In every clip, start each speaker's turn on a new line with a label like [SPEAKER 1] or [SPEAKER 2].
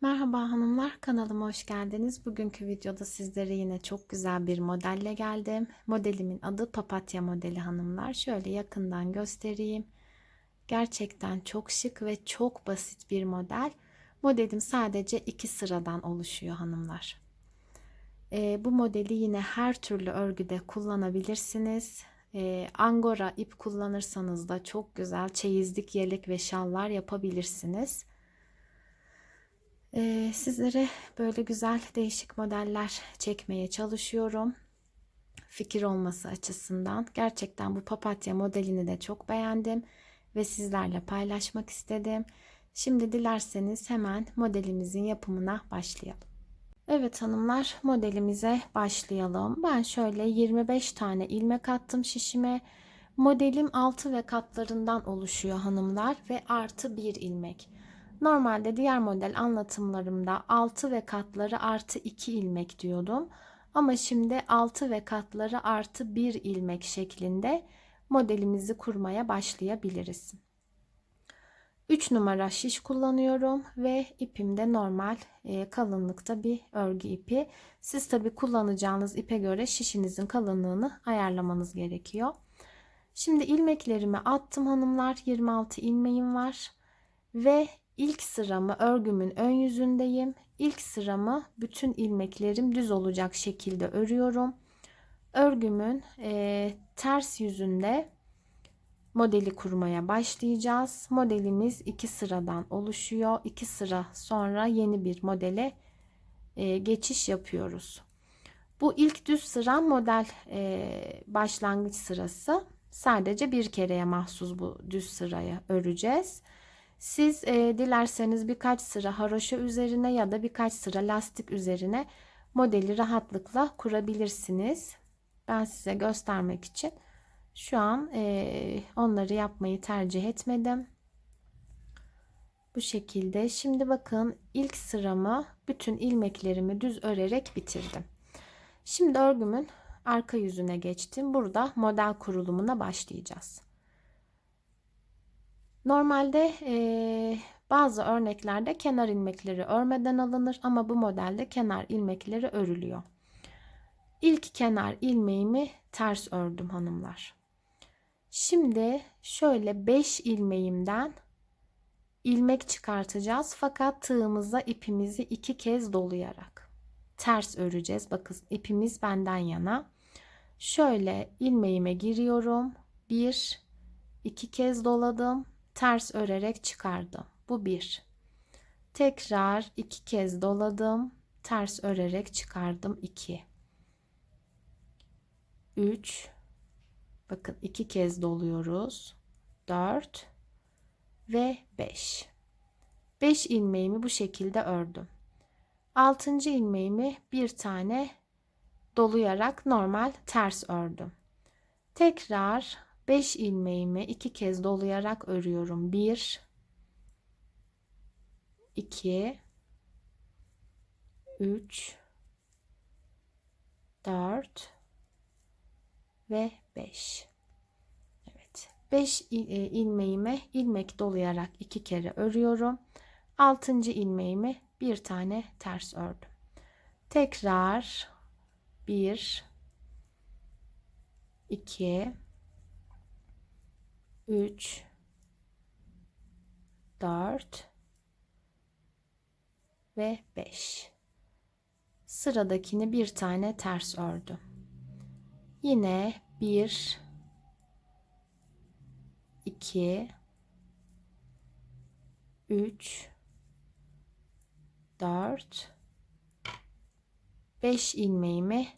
[SPEAKER 1] Merhaba hanımlar kanalıma hoş geldiniz. Bugünkü videoda sizlere yine çok güzel bir modelle geldim. Modelimin adı papatya modeli hanımlar. Şöyle yakından göstereyim. Gerçekten çok şık ve çok basit bir model. Modelim sadece iki sıradan oluşuyor hanımlar. Ee, bu modeli yine her türlü örgüde kullanabilirsiniz. Ee, angora ip kullanırsanız da çok güzel çeyizlik yelek ve şallar yapabilirsiniz. Ee, sizlere böyle güzel değişik modeller çekmeye çalışıyorum. Fikir olması açısından. Gerçekten bu papatya modelini de çok beğendim ve sizlerle paylaşmak istedim. Şimdi dilerseniz hemen modelimizin yapımına başlayalım. Evet hanımlar modelimize başlayalım. Ben şöyle 25 tane ilmek attım şişime. Modelim altı ve katlarından oluşuyor hanımlar ve artı bir ilmek. Normalde diğer model anlatımlarımda 6 ve katları artı 2 ilmek diyordum. Ama şimdi 6 ve katları artı 1 ilmek şeklinde modelimizi kurmaya başlayabiliriz. 3 numara şiş kullanıyorum ve ipim de normal e, kalınlıkta bir örgü ipi. Siz tabi kullanacağınız ipe göre şişinizin kalınlığını ayarlamanız gerekiyor. Şimdi ilmeklerimi attım hanımlar. 26 ilmeğim var. Ve ilk sıramı örgümün ön yüzündeyim. İlk sıramı bütün ilmeklerim düz olacak şekilde örüyorum. Örgümün e, ters yüzünde modeli kurmaya başlayacağız. Modelimiz iki sıradan oluşuyor. İki sıra sonra yeni bir modele e, geçiş yapıyoruz. Bu ilk düz sıra model e, başlangıç sırası. Sadece bir kereye mahsus bu düz sırayı öreceğiz. Siz e, dilerseniz birkaç sıra haroşa üzerine ya da birkaç sıra lastik üzerine modeli rahatlıkla kurabilirsiniz. Ben size göstermek için şu an e, onları yapmayı tercih etmedim. Bu şekilde. Şimdi bakın ilk sıramı bütün ilmeklerimi düz örerek bitirdim. Şimdi örgümün arka yüzüne geçtim. Burada model kurulumuna başlayacağız. Normalde e, bazı örneklerde kenar ilmekleri örmeden alınır ama bu modelde kenar ilmekleri örülüyor. İlk kenar ilmeğimi ters ördüm hanımlar. Şimdi şöyle 5 ilmeğimden ilmek çıkartacağız fakat tığımıza ipimizi iki kez dolayarak ters öreceğiz. Bakın ipimiz benden yana. Şöyle ilmeğime giriyorum. Bir, iki kez doladım ters örerek çıkardım. Bu bir. Tekrar iki kez doladım. Ters örerek çıkardım. 2. 3. Bakın iki kez doluyoruz. 4 ve 5. 5 ilmeğimi bu şekilde ördüm. 6. ilmeğimi bir tane dolayarak normal ters ördüm. Tekrar 5 ilmeğimi iki kez dolayarak örüyorum. 1 2 3 4 ve 5 Evet 5 e, ilmeğime ilmek dolayarak iki kere örüyorum 6. ilmeğimi bir tane ters ördüm tekrar 1 2 3 4 ve 5 sıradakini bir tane ters ördüm yine 1 2 3 4 5 ilmeğimi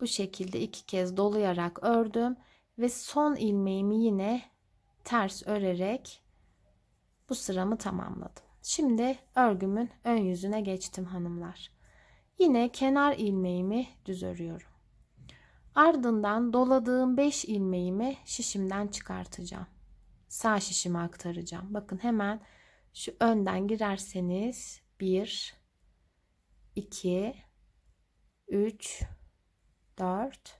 [SPEAKER 1] bu şekilde iki kez dolayarak ördüm ve son ilmeğimi yine ters örerek bu sıramı tamamladım. Şimdi örgümün ön yüzüne geçtim hanımlar. Yine kenar ilmeğimi düz örüyorum. Ardından doladığım 5 ilmeğimi şişimden çıkartacağım. Sağ şişime aktaracağım. Bakın hemen şu önden girerseniz 1 2 3 4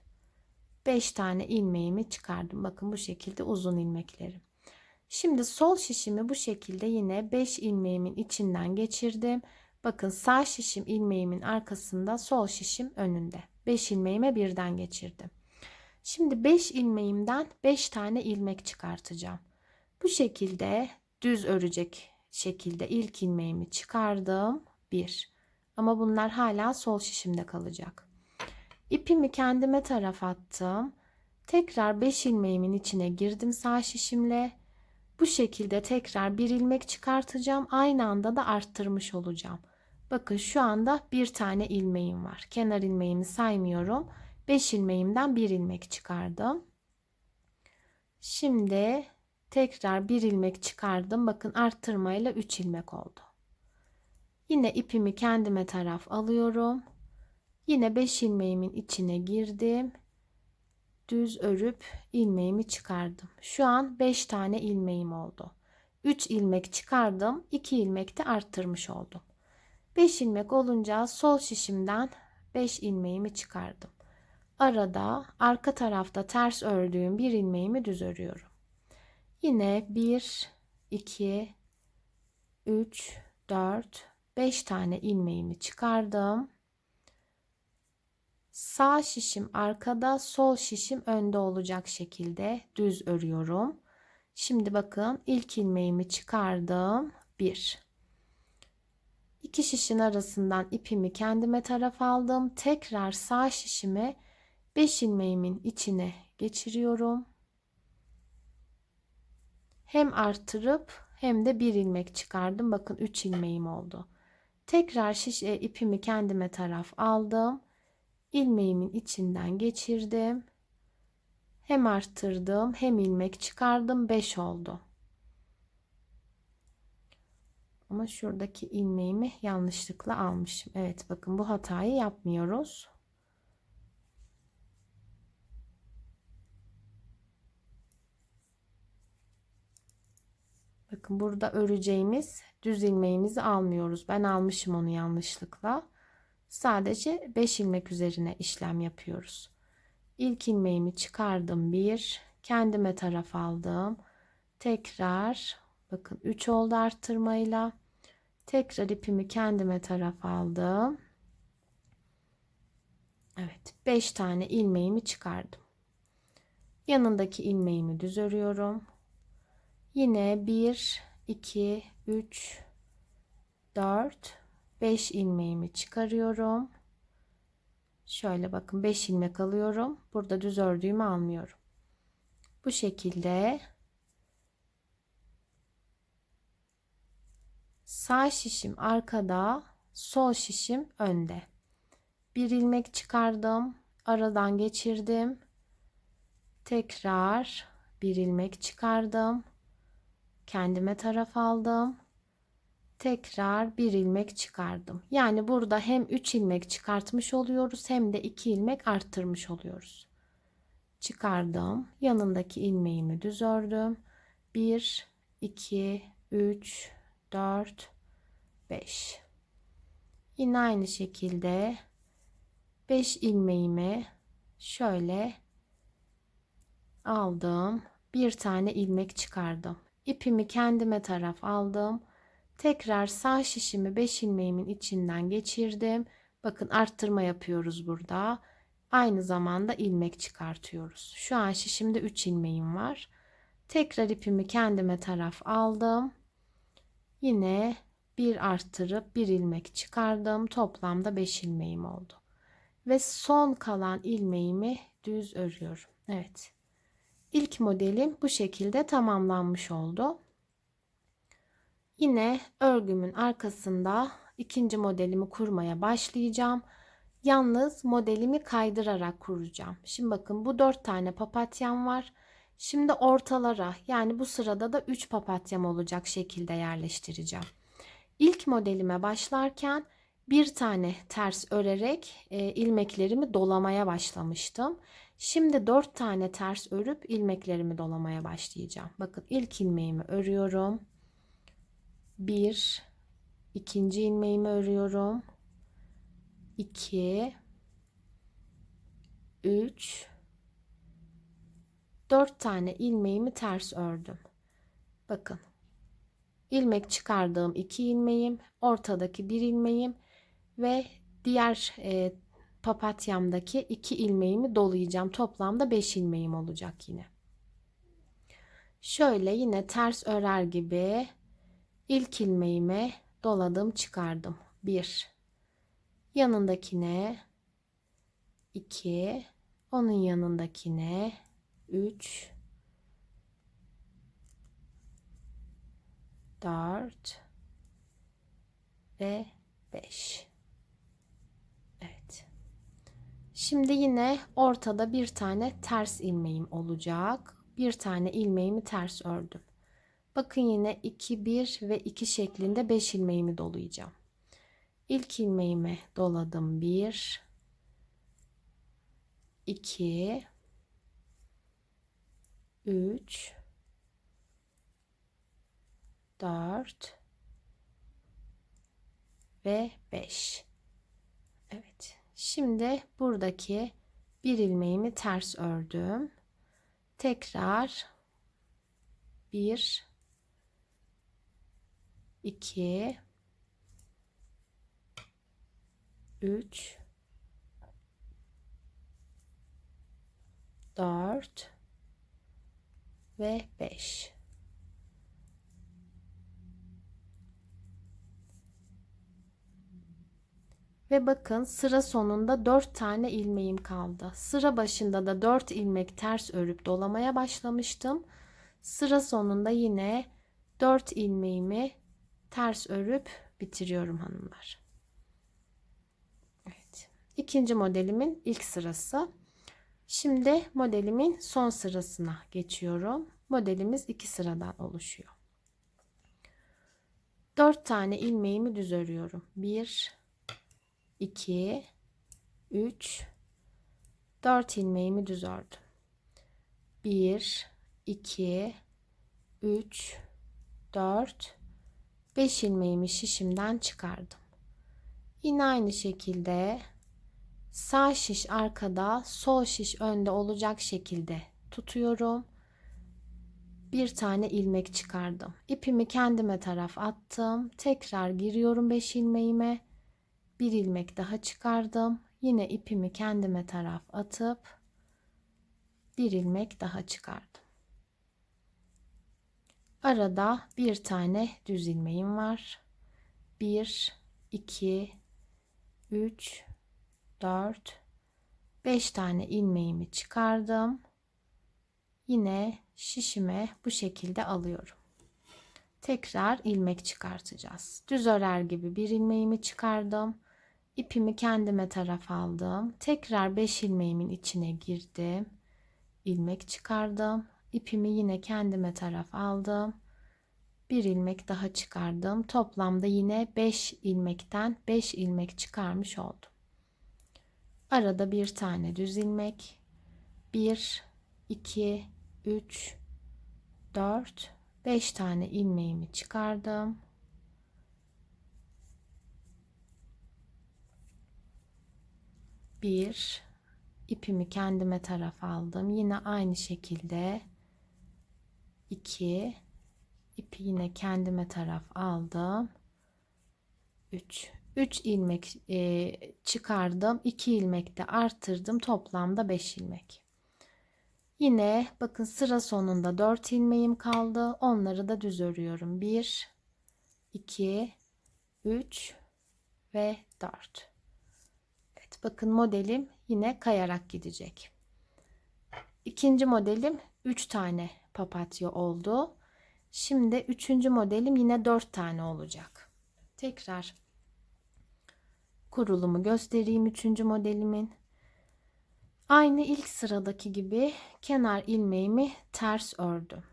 [SPEAKER 1] 5 tane ilmeğimi çıkardım. Bakın bu şekilde uzun ilmeklerim. Şimdi sol şişimi bu şekilde yine 5 ilmeğimin içinden geçirdim. Bakın sağ şişim ilmeğimin arkasında, sol şişim önünde. 5 ilmeğime birden geçirdim. Şimdi 5 ilmeğimden 5 tane ilmek çıkartacağım. Bu şekilde düz örecek şekilde ilk ilmeğimi çıkardım. 1. Ama bunlar hala sol şişimde kalacak. İpimi kendime taraf attım. Tekrar 5 ilmeğimin içine girdim sağ şişimle. Bu şekilde tekrar bir ilmek çıkartacağım. Aynı anda da arttırmış olacağım. Bakın şu anda bir tane ilmeğim var. Kenar ilmeğimi saymıyorum. 5 ilmeğimden bir ilmek çıkardım. Şimdi tekrar bir ilmek çıkardım. Bakın arttırmayla 3 ilmek oldu. Yine ipimi kendime taraf alıyorum. Yine 5 ilmeğimin içine girdim. Düz örüp ilmeğimi çıkardım. Şu an 5 tane ilmeğim oldu. 3 ilmek çıkardım. 2 ilmek de arttırmış oldum. 5 ilmek olunca sol şişimden 5 ilmeğimi çıkardım. Arada arka tarafta ters ördüğüm bir ilmeğimi düz örüyorum. Yine 1 2 3 4 5 tane ilmeğimi çıkardım. Sağ şişim arkada, sol şişim önde olacak şekilde düz örüyorum. Şimdi bakın ilk ilmeğimi çıkardım. 1 İki şişin arasından ipimi kendime taraf aldım. Tekrar sağ şişimi 5 ilmeğimin içine geçiriyorum. Hem artırıp hem de bir ilmek çıkardım. Bakın 3 ilmeğim oldu. Tekrar şiş e, ipimi kendime taraf aldım. İlmeğimin içinden geçirdim. Hem arttırdım hem ilmek çıkardım. 5 oldu. Ama şuradaki ilmeğimi yanlışlıkla almışım. Evet bakın bu hatayı yapmıyoruz. Bakın burada öreceğimiz düz ilmeğimizi almıyoruz. Ben almışım onu yanlışlıkla. Sadece 5 ilmek üzerine işlem yapıyoruz. İlk ilmeğimi çıkardım. 1 kendime taraf aldım. Tekrar bakın 3 oldu arttırmayla. Tekrar ipimi kendime taraf aldım. Evet 5 tane ilmeğimi çıkardım. Yanındaki ilmeğimi düz örüyorum. Yine 1 2 3 4 5 ilmeğimi çıkarıyorum. Şöyle bakın 5 ilmek alıyorum. Burada düz ördüğümü almıyorum. Bu şekilde sağ şişim arkada, sol şişim önde. Bir ilmek çıkardım, aradan geçirdim. Tekrar bir ilmek çıkardım. Kendime taraf aldım. Tekrar bir ilmek çıkardım. Yani burada hem 3 ilmek çıkartmış oluyoruz hem de 2 ilmek arttırmış oluyoruz. Çıkardım. Yanındaki ilmeğimi düz ördüm. 1 2 3 4 5 Yine aynı şekilde 5 ilmeğimi şöyle aldım. Bir tane ilmek çıkardım. İpimi kendime taraf aldım. Tekrar sağ şişimi 5 ilmeğimin içinden geçirdim. Bakın arttırma yapıyoruz burada. Aynı zamanda ilmek çıkartıyoruz. Şu an şişimde 3 ilmeğim var. Tekrar ipimi kendime taraf aldım. Yine bir arttırıp bir ilmek çıkardım. Toplamda 5 ilmeğim oldu. Ve son kalan ilmeğimi düz örüyorum. Evet. İlk modelim bu şekilde tamamlanmış oldu. Yine örgümün arkasında ikinci modelimi kurmaya başlayacağım. Yalnız modelimi kaydırarak kuracağım. Şimdi bakın bu dört tane papatyam var. Şimdi ortalara yani bu sırada da 3 papatyam olacak şekilde yerleştireceğim. İlk modelime başlarken bir tane ters örerek e, ilmeklerimi dolamaya başlamıştım. Şimdi 4 tane ters örüp ilmeklerimi dolamaya başlayacağım. Bakın ilk ilmeğimi örüyorum. 1 ikinci ilmeğimi örüyorum. 2 3 4 tane ilmeğimi ters ördüm. Bakın. ilmek çıkardığım iki ilmeğim, ortadaki bir ilmeğim ve diğer e, papatyamdaki iki ilmeğimi dolayacağım. Toplamda 5 ilmeğim olacak yine. Şöyle yine ters örer gibi ilk ilmeğime doladım çıkardım. 1 yanındakine 2 onun yanındakine 3 4 ve 5 Evet. Şimdi yine ortada bir tane ters ilmeğim olacak. Bir tane ilmeğimi ters ördüm bakın yine 2 1 ve 2 şeklinde 5 ilmeğimi dolayacağım. İlk ilmeğimi doladım. 1 2 3 4 ve 5 Evet şimdi buradaki bir ilmeğimi ters ördüm. Tekrar 1 2 3 4 ve 5 Ve bakın sıra sonunda 4 tane ilmeğim kaldı. Sıra başında da 4 ilmek ters örüp dolamaya başlamıştım. Sıra sonunda yine 4 ilmeğimi ters örüp bitiriyorum hanımlar. Evet. İkinci modelimin ilk sırası. Şimdi modelimin son sırasına geçiyorum. Modelimiz iki sıradan oluşuyor. 4 tane ilmeğimi düz örüyorum. 1 2 3 4 ilmeğimi düz ördüm. 1 2 3 4 5 ilmeğimi şişimden çıkardım. Yine aynı şekilde sağ şiş arkada, sol şiş önde olacak şekilde tutuyorum. Bir tane ilmek çıkardım. İpimi kendime taraf attım. Tekrar giriyorum 5 ilmeğime. Bir ilmek daha çıkardım. Yine ipimi kendime taraf atıp bir ilmek daha çıkardım. Arada bir tane düz ilmeğim var. 1 2 3 4 5 tane ilmeğimi çıkardım. Yine şişime bu şekilde alıyorum. Tekrar ilmek çıkartacağız. Düz örer gibi bir ilmeğimi çıkardım. İpimi kendime taraf aldım. Tekrar 5 ilmeğimin içine girdim. ilmek çıkardım. İpimi yine kendime taraf aldım. Bir ilmek daha çıkardım. Toplamda yine 5 ilmekten 5 ilmek çıkarmış oldum. Arada bir tane düz ilmek. 1 2 3 4 5 tane ilmeğimi çıkardım. Bir ipimi kendime taraf aldım. Yine aynı şekilde 2 ipi yine kendime taraf aldım. 3 3 ilmek e, çıkardım. 2 ilmek de arttırdım. Toplamda 5 ilmek. Yine bakın sıra sonunda 4 ilmeğim kaldı. Onları da düz örüyorum. 1 2 3 ve 4. Evet bakın modelim yine kayarak gidecek. İkinci modelim 3 tane papatya oldu. Şimdi üçüncü modelim yine 4 tane olacak. Tekrar kurulumu göstereyim üçüncü modelimin. Aynı ilk sıradaki gibi kenar ilmeğimi ters ördüm.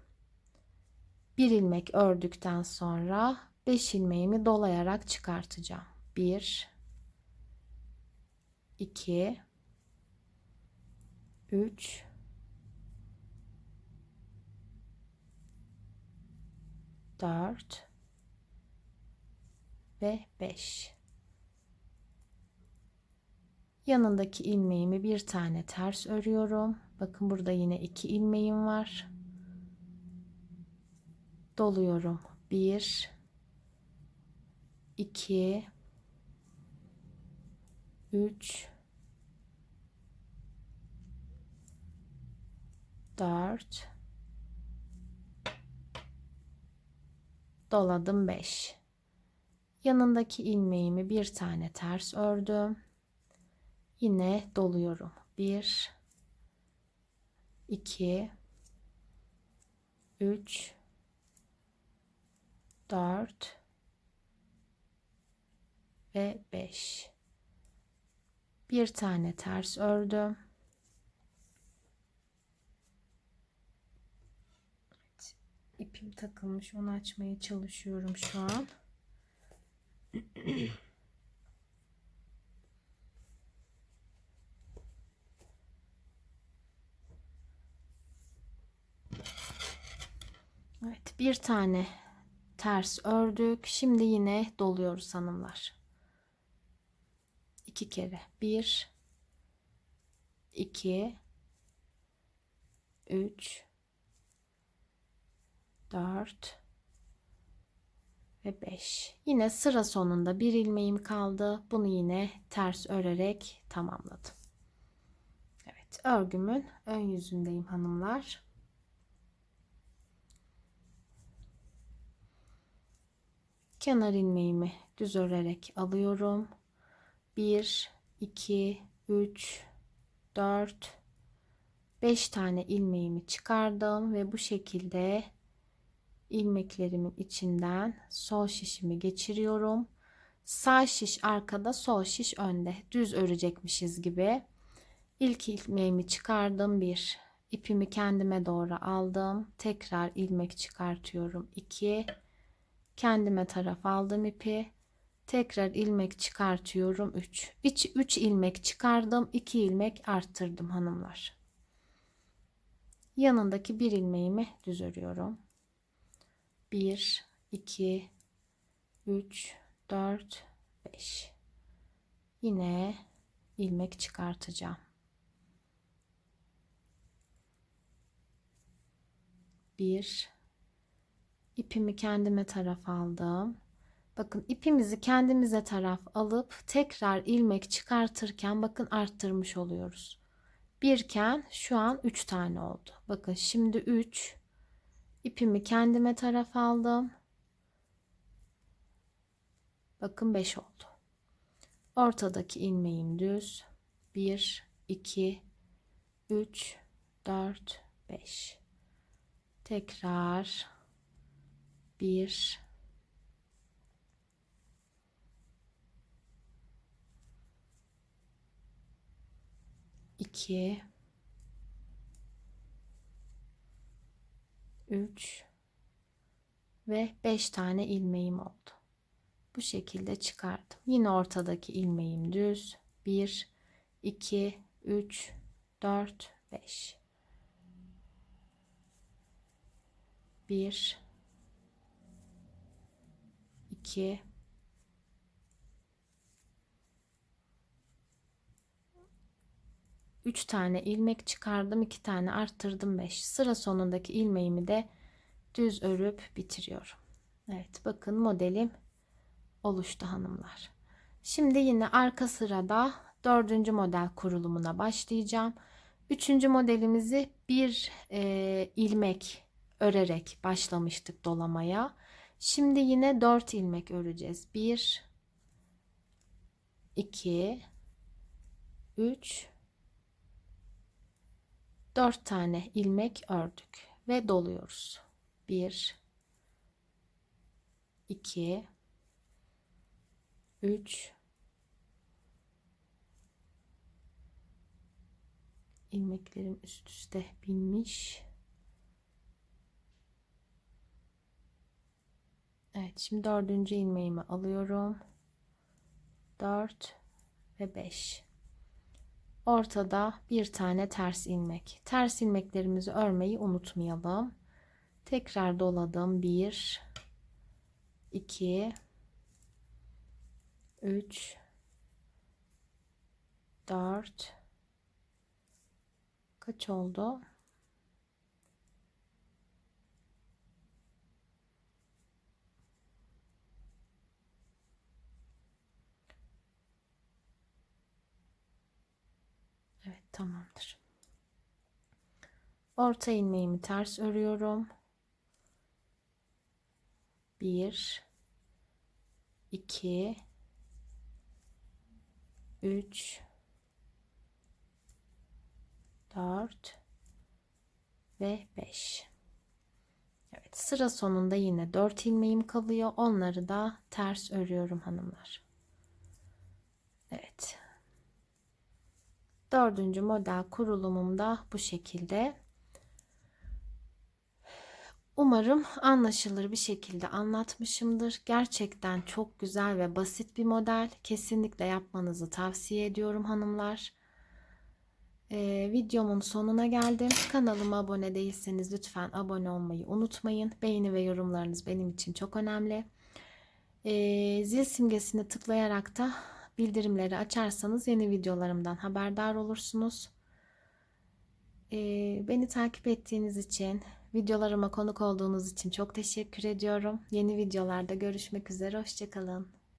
[SPEAKER 1] Bir ilmek ördükten sonra 5 ilmeğimi dolayarak çıkartacağım. 1 2 3 4 ve 5 yanındaki ilmeğimi bir tane ters örüyorum. Bakın burada yine iki ilmeğim var. Doluyorum. 1 2 3 4 doladım 5 yanındaki ilmeğimi bir tane ters ördüm. Yine doluyorum. 1 2 3 4 ve 5 bir tane ters ördüm evet, ipim takılmış onu açmaya çalışıyorum şu an Evet bir tane ters ördük. Şimdi yine doluyoruz hanımlar. İki kere. Bir, iki, üç, dört ve beş. Yine sıra sonunda bir ilmeğim kaldı. Bunu yine ters örerek tamamladım. Evet örgümün ön yüzündeyim hanımlar. kenar ilmeğimi düz örerek alıyorum. 1 2 3 4 5 tane ilmeğimi çıkardım ve bu şekilde ilmeklerimin içinden sol şişimi geçiriyorum. Sağ şiş arkada, sol şiş önde. Düz örecekmişiz gibi. İlk ilmeğimi çıkardım. 1 ipimi kendime doğru aldım. Tekrar ilmek çıkartıyorum. 2 kendime taraf aldım ipi tekrar ilmek çıkartıyorum 3 3 3 ilmek çıkardım 2 ilmek arttırdım hanımlar yanındaki bir ilmeğimi düz örüyorum 1 2 3 4 5 yine ilmek çıkartacağım 1 ipimi kendime taraf aldım. Bakın ipimizi kendimize taraf alıp tekrar ilmek çıkartırken bakın arttırmış oluyoruz. Birken şu an 3 tane oldu. Bakın şimdi 3 ipimi kendime taraf aldım. Bakın 5 oldu. Ortadaki ilmeğim düz. 1 2 3 4 5 tekrar bir iki üç ve beş tane ilmeğim oldu. Bu şekilde çıkardım. Yine ortadaki ilmeğim düz. Bir, iki, üç, dört, beş. Bir, 2 3 tane ilmek çıkardım 2 tane arttırdım 5 sıra sonundaki ilmeğimi de düz örüp bitiriyorum. Evet bakın modelim oluştu hanımlar. Şimdi yine arka sırada dördüncü model kurulumuna başlayacağım. Üçüncü modelimizi bir e, ilmek örerek başlamıştık dolamaya. Şimdi yine 4 ilmek öreceğiz. 1 2 3 4 tane ilmek ördük ve doluyoruz. 1 2 3 ilmeklerim üst üste binmiş. Evet şimdi dördüncü ilmeğimi alıyorum. 4 ve 5. Ortada bir tane ters ilmek. Ters ilmeklerimizi örmeyi unutmayalım. Tekrar doladım. 1 2 3 4 kaç oldu? Tamamdır. Orta ilmeğimi ters örüyorum. 1 2 3 4 ve 5 Evet sıra sonunda yine 4 ilmeğim kalıyor onları da ters örüyorum hanımlar Evet dördüncü model kurulumum da bu şekilde Umarım anlaşılır bir şekilde anlatmışımdır. Gerçekten çok güzel ve basit bir model. Kesinlikle yapmanızı tavsiye ediyorum hanımlar. Ee, videomun sonuna geldim. Kanalıma abone değilseniz lütfen abone olmayı unutmayın. Beğeni ve yorumlarınız benim için çok önemli. Ee, zil simgesini tıklayarak da bildirimleri açarsanız yeni videolarımdan haberdar olursunuz. Ee, beni takip ettiğiniz için, videolarıma konuk olduğunuz için çok teşekkür ediyorum. Yeni videolarda görüşmek üzere. Hoşçakalın.